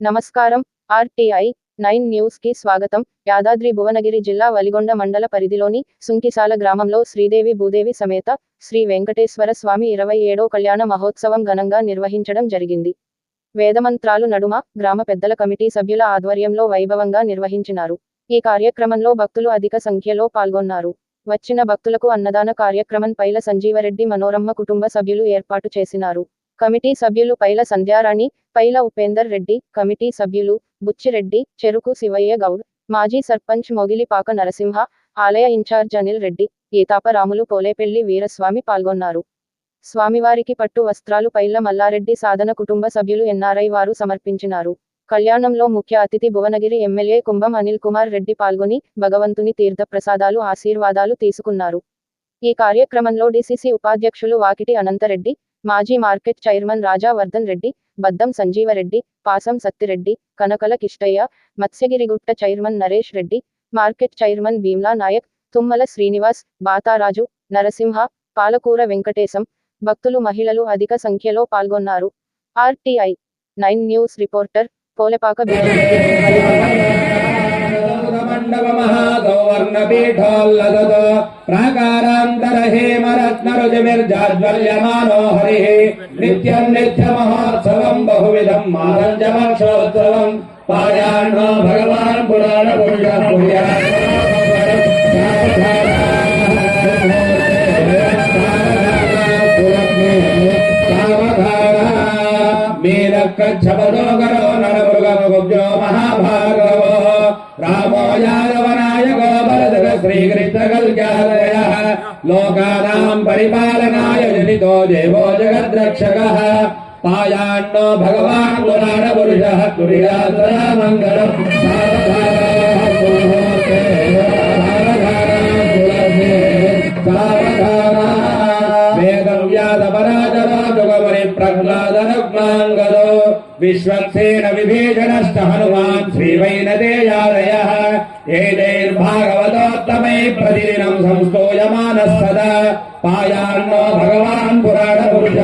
నమస్కారం. RTI nine న్యూస్కి స్వాగతం. యాదాద్రి భువనగిరి జిల్లా వలిగొండ మండల పరిధిలోని సుంకిసాల గ్రామంలో శ్రీదేవి భూదేవి సమేత శ్రీ వెంకటేశ్వర స్వామి ఇరవై ఏడో కళ్యాణ మహోత్సవం ఘనంగా నిర్వహించడం జరిగింది. వేదమంత్రాలు నడుమ గ్రామ పెద్దల కమిటీ సభ్యుల ఆధ్వర్యంలో వైభవంగా నిర్వహించినారు. ఈ కార్యక్రమంలో భక్తులు అధిక సంఖ్యలో పాల్గొన్నారు. వచ్చిన భక్తులకు అన్నదాన కార్యక్రమం పైల సంజీవరెడ్డి మనోరమ్మ కుటుంబ సభ్యులు ఏర్పాటు చేసినారు. కమిటీ సభ్యులు పైల సంధ్యారాణి పైల ఉపేందర్ రెడ్డి కమిటీ సభ్యులు బుచ్చిరెడ్డి చెరుకు శివయ్య గౌడ్ మాజీ సర్పంచ్ మొగిలిపాక నరసింహ ఆలయ ఇన్ఛార్జ్ అనిల్ రెడ్డి ఏతాపరాములు పోలేపెల్లి వీరస్వామి పాల్గొన్నారు. స్వామివారికి పట్టు వస్త్రాలు పైల మల్లారెడ్డి సాధన కుటుంబ సభ్యులు ఎన్ఆర్ఐ వారు సమర్పించినారు. కళ్యాణంలో ముఖ్య అతిథి భువనగిరి ఎమ్మెల్యే కుంభం అనిల్ కుమార్ రెడ్డి పాల్గొని భగవంతుని తీర్థ ప్రసాదాలు ఆశీర్వాదాలు తీసుకున్నారు. ఈ కార్యక్రమంలో డిసిసి ఉపాధ్యక్షులు వాకిటి అనంతరెడ్డి మాజీ market chairman Rajavardhan Reddy Baddam Sanjeevareddy Pasam Sattireddy Kanakala Kistaiah Matsyagirigutta chairman Naresh Reddy market chairman Bhimla Naik Tummala Srinivas Batharaju Narasimha Palakura Venkatesham భక్తులు మహిళలు అధిక సంఖ్యలో పాల్గొన్నారు. RTI nine news reporter Polapaka మండపమహాగౌవర్ణపీఠోల్లదత सुवर्णपीठोल्लसतो प्राकारान्तर हेमरत्नरुजमिर्जाज्वल्यमानो हरिः नित्यम् नित्यमहोत्सवम् बहुविधम् मातञ्जमक्षोत्सवम् पायाण्णो भगवान् पुराणपुण्यः मेरक्कच्छवरोगरो सकलजहरयः लोकानाम् परिपालनाय जनितो देवो जगद्रक्षकः। पायान्नो भगवान् पुराणपुरुषः तुर्यासरा प्रह्लादरुग्माङ्गदो विश्वक्सेन विभीषणश्च हनुमान् श्रीवैनदेयालयः। एतैर्भागव హనుమాన్ శ్రీవైనదేయాదయ ఏదైర్భాగవతోత్తమే ప్రతిదినం సంస్తూయమానः సదా పాయాన్నో భగవాన్ పురాణ పురుష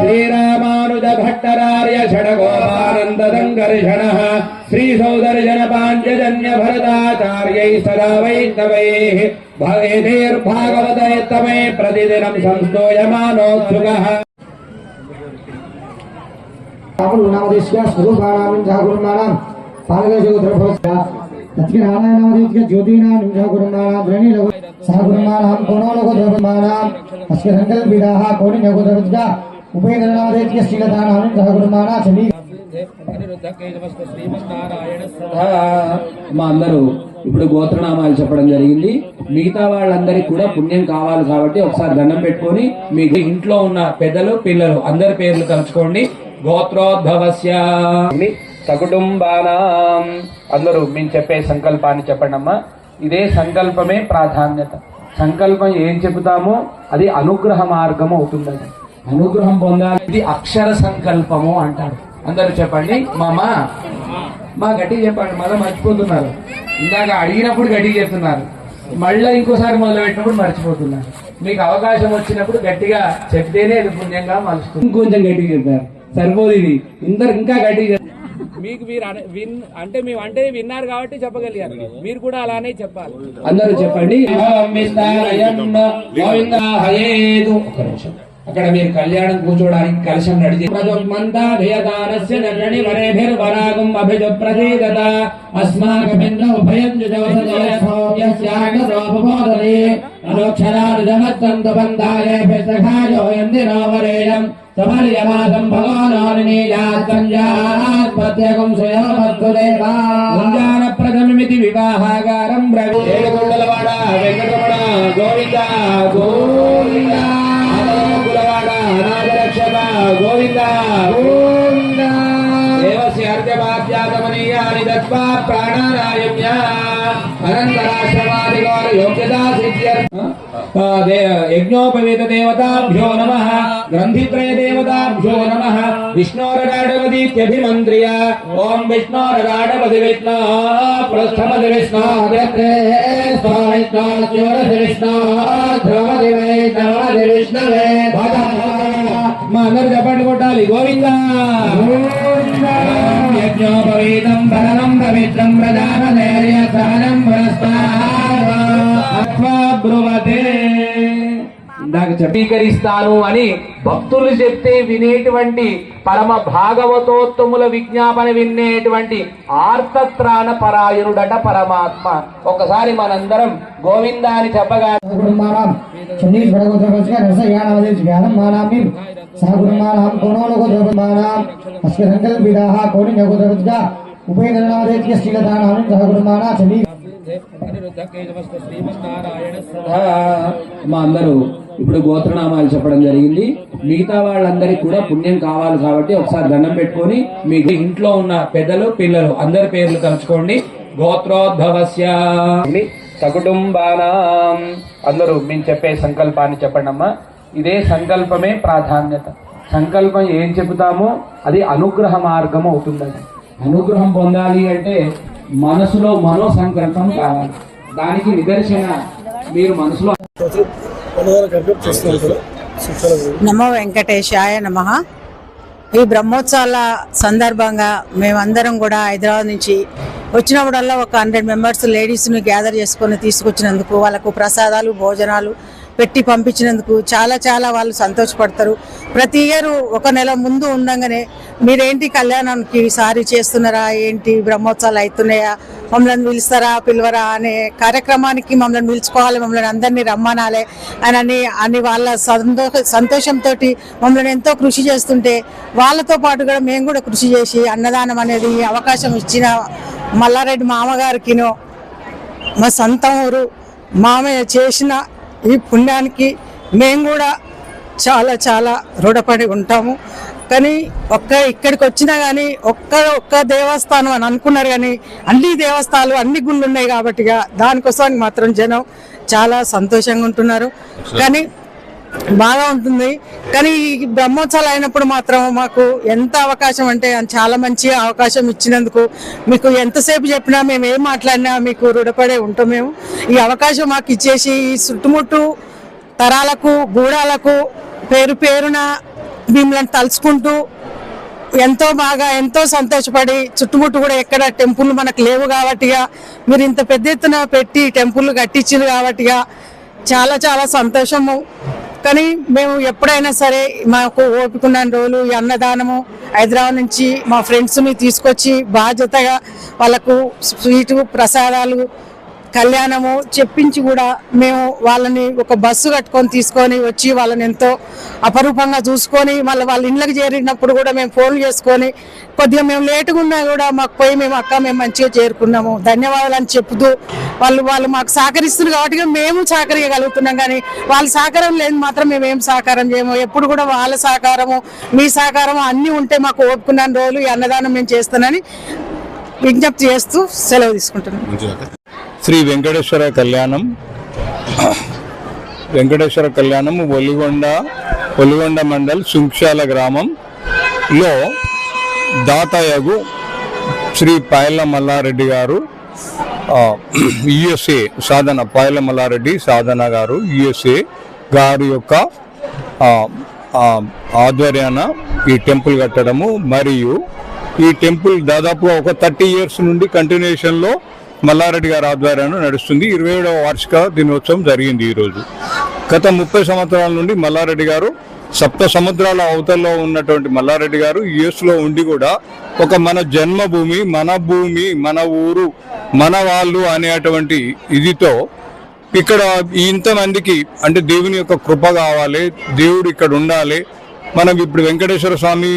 శ్రీరామానుజ భట్టరార్య షడగోపానందదంగర్షణ శ్రీ నామదేశ్య స్వరూపాణం జాగురుణానం పాలగజోద్రభోస్య జ్యోతినాం జాగురుణానం ద్రణీలవ సహగురుణానం కోణోలగో ద్రవమానం అస్య కోణినగో ద్రవజ్ఞ శ్రీలతానాం జాగురుణానా చలి మా అందరూ ఇప్పుడు గోత్రనామాలు చెప్పడం జరిగింది. మిగతా వాళ్ళందరికీ కూడా పుణ్యం కావాలి కాబట్టి ఒకసారి దండం పెట్టుకొని మీ ఇంట్లో ఉన్న పెద్దలు పిల్లలు అందరి పేర్లు తలుచుకోండి. గోత్రోద్భవస్య. సకుటుంబానాం అందరూ మేము చెప్పే సంకల్పాన్ని చెప్పండి అమ్మా ఇదే సంకల్పమే ప్రాధాన్యత. సంకల్పం ఏం చెబుతామో అది అనుగ్రహ మార్గం అవుతుందండి. అనుగ్రహం పొందాలి. ఇది అక్షర సంకల్పము అంటారు. అందరూ చెప్పండి. మామా మా గట్టిగా చెప్పండి. మళ్ళీ మర్చిపోతున్నారు. ఇందాక అడిగినప్పుడు గట్టిగా చెప్తున్నారు. మళ్ళీ ఇంకోసారి మొదలు పెట్టినప్పుడు మర్చిపోతున్నారు. మీకు అవకాశం వచ్చినప్పుడు గట్టిగా చెప్తేనే ఇది పుణ్యంగా మలుస్తుంది. ఇంకొంచెం గట్టిగా చెప్పారు. సరిపోదు ఇది ఇందరు ఇంకా గట్టిగా చెప్పారు. మీకు మీరు విన్ అంటే మేము అంటే విన్నారు కాబట్టి చెప్పగలిగారు. మీరు కూడా అలానే చెప్పాలి. అందరూ చెప్పండి. అక్కడ మీరు కళ్యాణం కూర్చోడానికి కలశం నడిచి ప్రజోన్మంతాభయదానస్య అభిజ అస్మాకమింద్ర ఉభయం సమర్యమాసం స్వయోమత్తుదేవా ముంజాన ప్రథమిమితి వివాహాగారం బ్రవీ ఏడుకొండలవాడ వెంకటరమణ గోవింద గోవింద కులవాడ అనాథరక్షక గోవింద గోవింద దేవస్య అర్ఘ్యమాధ్యాగమనీయాని దత్వా ప్రాణారాయమ్య యజ్ఞోపవేత దేవతాభ్యో నమ. గ్రంథిత్రయ దేవతాభ్యో నమ. విష్ణోరగాఢవదీత్యభిమంత్రియ ఓం విష్ణోరగాఢవది విష్ణు ప్రస్థమది విష్ణు ఆదిత్రే స్వామిత్వా శివరసి విష్ణవే మా అందరు చెప్పండి కొట్టాలి. గోవింద. యజ్ఞోపవేతం పరమం పవిత్రం ప్రజాపదేర్య స్వీకరిస్తాను అని భక్తులు చెప్తే వినేటువంటి పరమ భాగవతోత్తముల విజ్ఞాపన వినేటువంటి ఆర్తత్రాణ పరాయణుడట పరమాత్మ. ఒకసారి మనందరం గోవిందాన్ని చెప్పగా సహకుటుంబానాం చండీష్ భగవద్గోత్రపతిగా రసయానామదే జ్ఞానం కోణి సహకుటుంబానాం కోణోలగోత్రపమానాం అస్య సంకల్పితాః కోణిన్యగోత్రపతిగా ఉపేంద్రనామదేత్య శ్రీలతానాం మా అందరూ ఇప్పుడు గోత్రనామాలు చెప్పడం జరిగింది. మిగతా వాళ్ళందరికీ కూడా పుణ్యం కావాలి కాబట్టి ఒకసారి దండం పెట్టుకొని మీ ఇంట్లో ఉన్న పెద్దలు పిల్లలు అందరి పేర్లు తలుచుకోండి. గోత్రోద్భవస్య. సకుటుంబానాం. అందరూ మేము చెప్పే సంకల్పాన్ని చెప్పండి అమ్మా. ఇదే సంకల్పమే ప్రాధాన్యత. సంకల్పం ఏం చెబుతామో అది అనుగ్రహ మార్గం అవుతుందండి. అనుగ్రహం పొందాలి అంటే మనసులో మనో సంకల్పం కావాలి. దానికి నిదర్శన మీరు మనసులో నమో వెంకటేశాయ నమ. ఈ బ్రహ్మోత్సవాల సందర్భంగా మేమందరం కూడా హైదరాబాద్ నుంచి వచ్చినప్పుడల్లా ఒక హండ్రెడ్ మెంబర్స్ లేడీస్ని గ్యాదర్ చేసుకొని తీసుకొచ్చినందుకు వాళ్ళకు ప్రసాదాలు భోజనాలు పెట్టి పంపించినందుకు చాలా చాలా వాళ్ళు సంతోషపడతారు. ప్రతి ఇయర్ ఒక నెల ముందు ఉండంగానే మీరేంటి కళ్యాణానికి ఈసారి చేస్తున్నారా? ఏంటి బ్రహ్మోత్సవాలు అవుతున్నాయా? మమ్మల్ని పిలుస్తారా పిలవరా అనే కార్యక్రమానికి మమ్మల్ని పిలుచుకోవాలి మమ్మల్ని అందరినీ రమ్మనాలి అని అని వాళ్ళ సంతోష సంతోషంతో మమ్మల్ని ఎంతో కృషి చేస్తుంటే వాళ్ళతో పాటు కూడా మేము కూడా కృషి చేసి అన్నదానం అనేది అవకాశం ఇచ్చిన మల్లారెడ్డి మామగారికినో మా సొంత ఊరు మామయ్య చేసిన ఈ పుణ్యానికి మేము కూడా చాలా చాలా రుణపడి ఉంటాము. కానీ ఒక్క ఇక్కడికి వచ్చినా కానీ ఒక్క ఒక్క దేవస్థానం అని అనుకున్నారు కానీ అన్ని దేవస్థానాలు అన్ని గుళ్ళు ఉన్నాయి కాబట్టి ఇక దానికోసం మాత్రం జనం చాలా సంతోషంగా ఉంటున్నారు. కానీ బాగా ఉంటుంది. కానీ ఈ బ్రహ్మోత్సవాలు అయినప్పుడు మాత్రం మాకు ఎంత అవకాశం అంటే చాలా మంచి అవకాశం ఇచ్చినందుకు మీకు ఎంతసేపు చెప్పినా మేము ఏం మాట్లాడినా మీకు రుణపడే ఉంటాం మేము. ఈ అవకాశం మాకు ఇచ్చేసి ఈ చుట్టుముట్టు తరాలకు గూడాలకు పేరు పేరున మిమ్మల్ని తలుచుకుంటూ ఎంతో బాగా ఎంతో సంతోషపడి చుట్టుముట్టు కూడా ఎక్కడ టెంపుల్ మనకు లేవు కాబట్టిగా మీరు ఇంత పెద్ద ఎత్తున పెట్టి టెంపుల్ కట్టించారు కాబట్టిగా చాలా చాలా సంతోషము. కానీ మేము ఎప్పుడైనా సరే మాకు ఓపికన్న రోజులు ఈ అన్నదానము హైదరాబాద్ నుంచి మా ఫ్రెండ్స్ని తీసుకొచ్చి బాధ్యతగా వాళ్ళకు స్వీటు ప్రసాదాలు కళ్యాణము చెప్పించి కూడా మేము వాళ్ళని ఒక బస్సు కట్టుకొని తీసుకొని వచ్చి వాళ్ళని ఎంతో అపరూపంగా చూసుకొని మళ్ళీ వాళ్ళ ఇళ్ళకి చేరినప్పుడు కూడా మేము ఫోన్ చేసుకొని కొద్దిగా మేము లేటుగా ఉన్నా కూడా మాకు పోయి మేము అక్క మేము మంచిగా చేరుకున్నాము. ధన్యవాదాలు అని చెప్తూ వాళ్ళు వాళ్ళు మాకు సహకరిస్తున్నారు కాబట్టి మేము సహకరించగలుగుతున్నాం కానీ వాళ్ళ సహకారం లేదు మాత్రం మేము ఏం సహకారం చేయము. ఎప్పుడు కూడా వాళ్ళ సహకారము మీ సహకారము అన్నీ ఉంటే మాకు ఓపుకున్న రోజులు ఈ అన్నదానం మేము చేస్తానని విజ్ఞప్తి చేస్తూ సెలవు తీసుకుంటున్నాం. శ్రీ వెంకటేశ్వర కళ్యాణం. వెంకటేశ్వర కళ్యాణం ఒలిగొండ ఒలిగొండ మండల్ సుంక్షాల గ్రామంలో దాతయగు శ్రీ పాయల మల్లారెడ్డి గారు యుఎస్ఏ సాధన పాయల మల్లారెడ్డి సాధన గారు యుఎస్ఏ గారి యొక్క ఆధ్వర్యాన ఈ టెంపుల్ కట్టడము. మరియు ఈ టెంపుల్ దాదాపు ఒక థర్టీ ఇయర్స్ నుండి కంటిన్యూషన్లో మల్లారెడ్డి గారి ఆధ్వర్యంలో నడుస్తుంది. ఇరవై ఏడవ వార్షిక దినోత్సవం జరిగింది ఈరోజు గత ముప్పై సంవత్సరాల నుండి మల్లారెడ్డి గారు సప్త సముద్రాల అవతల్లో ఉన్నటువంటి మల్లారెడ్డి గారు యుఎస్లో ఉండి కూడా ఒక మన జన్మభూమి మన భూమి మన ఊరు మన వాళ్ళు అనేటువంటి ఇదితో ఇక్కడ ఇంతమందికి అంటే దేవుని యొక్క కృప కావాలి దేవుడు ఇక్కడ ఉండాలి మనం ఇప్పుడు వెంకటేశ్వర స్వామి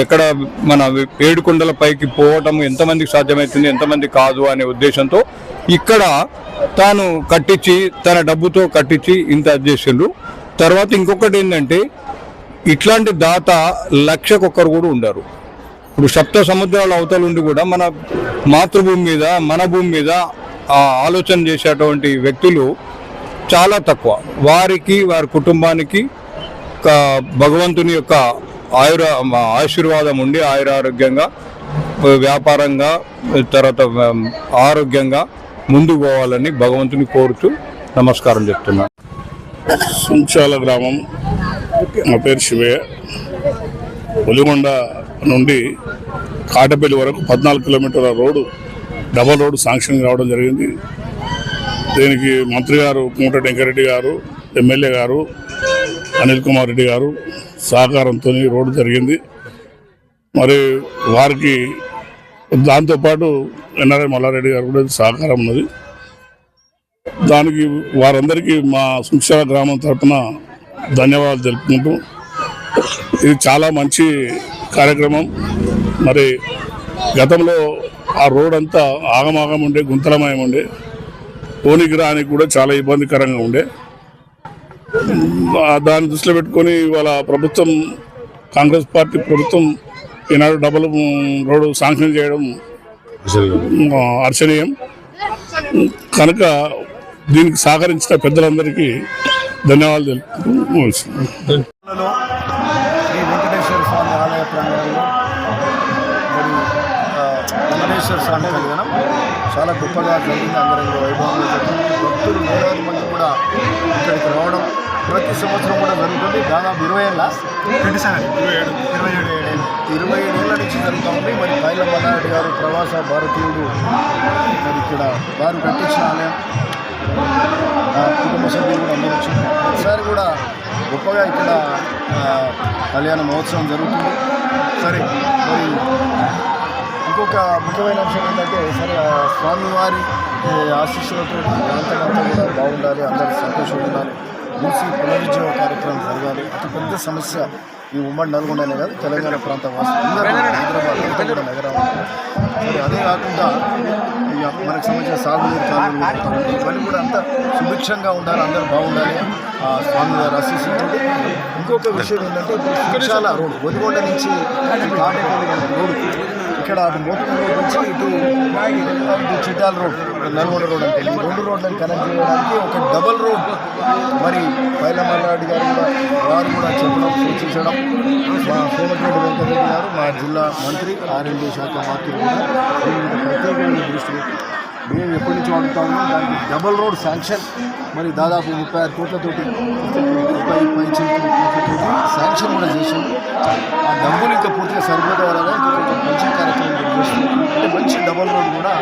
ఎక్కడ మన ఏడుకొండల పైకి పోవటం ఎంతమందికి సాధ్యమవుతుంది ఎంతమంది కాదు అనే ఉద్దేశంతో ఇక్కడ తాను కట్టించి తన డబ్బుతో కట్టించి ఇంత చేసిండ్రు. తర్వాత ఇంకొకటి ఏంటంటే ఇట్లాంటి దాత లక్షకొక్కరు కూడా ఉండరు. ఇప్పుడు సప్త సముద్రాల అవతల ఉండి కూడా మన మాతృభూమి మీద మన భూమి మీద ఆ ఆలోచన చేసేటువంటి వ్యక్తులు చాలా తక్కువ. వారికి వారి కుటుంబానికి భగవంతుని యొక్క ఆయుర ఆశీర్వాదం ఉండి ఆయురారోగ్యంగా వ్యాపారంగా తర్వాత ఆరోగ్యంగా ముందుకు పోవాలని భగవంతుని కోరుతూ నమస్కారం చెప్తున్నాను సుంచాల గ్రామం. నా పేరు శివయ్య. ఒలిగొండ నుండి కాటపల్లి వరకు పద్నాలుగు కిలోమీటర్ల రోడ్డు డబల్ రోడ్డు శాంక్షన్ కావడం జరిగింది. దీనికి మంత్రి గారు మూట వెంకరెడ్డి గారు ఎమ్మెల్యే గారు అనిల్ కుమార్ రెడ్డి గారు సహకారంతో రోడ్డు జరిగింది. మరి వారికి దాంతోపాటు ఎన్ఆర్ఐ మల్లారెడ్డి గారు కూడా సహకారం ఉన్నది. దానికి వారందరికీ మా సుంక్షాల గ్రామం తరఫున ధన్యవాదాలు తెలుపుకుంటూ ఇది చాలా మంచి కార్యక్రమం. మరి గతంలో ఆ రోడ్ అంతా ఆగమాగం ఉండే గుంతలమయం ఉండే పోనీకి రానికి కూడా చాలా ఇబ్బందికరంగా ఉండే. దాన్ని దృష్టిలో పెట్టుకొని ఇవాళ ప్రభుత్వం కాంగ్రెస్ పార్టీ ప్రభుత్వం ఈనాడు డబుల్ రోడ్డు శాంక్షన్ చేయడం అర్చనీయం కనుక దీనికి సహకరించిన పెద్దలందరికీ ధన్యవాదాలు తెలుపుతూ వెంకటేశ్వర స్వామి ఆలయ ప్రాంగణంలో వెంకటేశ్వర స్వామి కళ్యాణం చాలా గొప్పగా జరిగింది. అంగరంగ వైభవంగా జరిగింది. భక్తులు వేలాది మంది కూడా ఇక్కడికి రావడం ప్రతి సంవత్సరం కూడా జరుగుతుంది. దాదాపు ఇరవై ఏళ్ళ? ట్వంటీ సెవెన్ ఇరవై ఏడు ఇరవై ఏడేళ్ళ నుంచి జరుగుతూ ఉంది. మరి పైల మల్లారెడ్డి గారు ప్రవాస భారతీయుడు మరి ఇక్కడ వారు కట్టించిన ఆలయం. కుటుంబ సభ్యులు కూడా అందరూ వచ్చి ఒకసారి కూడా గొప్పగా ఇక్కడ కళ్యాణ మహోత్సవం జరుగుతుంది. సరే మరి ఇంకొక ముఖ్యమైన అంశం ఏంటంటే సరే స్వామివారి ఆశీస్సులతో ప్రాంతమంతా కూడా బాగుండాలి అందరూ సంతోషంగా ఉండాలి. మూసి పునరుజ్జీవ కార్యక్రమం జరగాలి. అతి పెద్ద సమస్య ఈ ఉమ్మడి నల్గొండనే కాదు తెలంగాణ ప్రాంత వాసులు అందరూ హైదరాబాద్ కూడా నగరం. మరి అదే కాకుండా మనకు సంబంధించిన సాగునీరు కాలువలు. ఇవన్నీ కూడా అంతా సుభిక్షంగా ఉండాలి అందరూ బాగుండాలి. ఆ స్వామి వారి ఆశీస్సులతో. ఇంకొక విషయం ఏంటంటే ఇప్పుడు రోడ్ ఒదిగొండ నుంచి కాటేపల్లి రోడ్ ఇక్కడ అటు మోతుకూరు రోడ్ నుంచి ఇటు చిట్టాల రోడ్ నల్గొండ రోడ్ అంటే ఈ రెండు రోడ్లను కనెక్ట్ చేయడానికి ఒక డబల్ రోడ్ మరి పైలమల్లారెడ్డి గారు కూడా వారు కూడా చెప్పడం సూచించడం. మా సోమటిరెడ్డి వెంకటరెడ్డి గారు మా జిల్లా మంత్రి ఆర్ఎండి శాఖ మంత్రి కూడా దీని మీద ప్రత్యేకమైన దృష్టి పెట్టి మేము ఎప్పటి నుంచి అడుగుతా ఉన్నాం. దానికి డబల్ రోడ్ శాంక్షన్. మరి దాదాపు ముప్పై ఆరు కోట్లతోటి ముప్పై పై కోట్లతోటి శాంక్షన్ కూడా చేసాం ఆ డబ్బులు ఇంకా పూర్తిగా సరిపోతే ఇంకా మంచి కార్యక్రమం కూడా చేస్తుంది అంటే మంచి డబల్ రోడ్ కూడా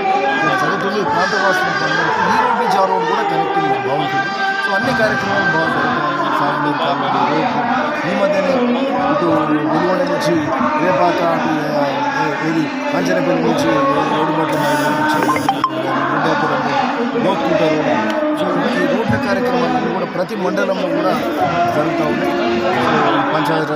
జరుగుతుంది. ప్రాంత వాసులకు ఈ రోడ్ నుంచి ఆ రోడ్ కూడా కనెక్టింగ్ బాగుంటుంది. సో అన్ని కార్యక్రమాలు బాగుంటాయి ఫ్యామిలీ కాబట్టి రేపు ఈ మధ్యనే ఇటు వెలుగొండ నుంచి రేపాక ఏది? కాంచనపల్లి నుంచి ఏడుగొట్ల మైదానం నుంచి కానీ గుండాపురం రోడ్డు సో ఈ రోడ్ల కార్యక్రమాలన్నీ కూడా ప్రతి మండలంలో కూడా జరుగుతూ ఉన్నాయి. సో పంచాయతీ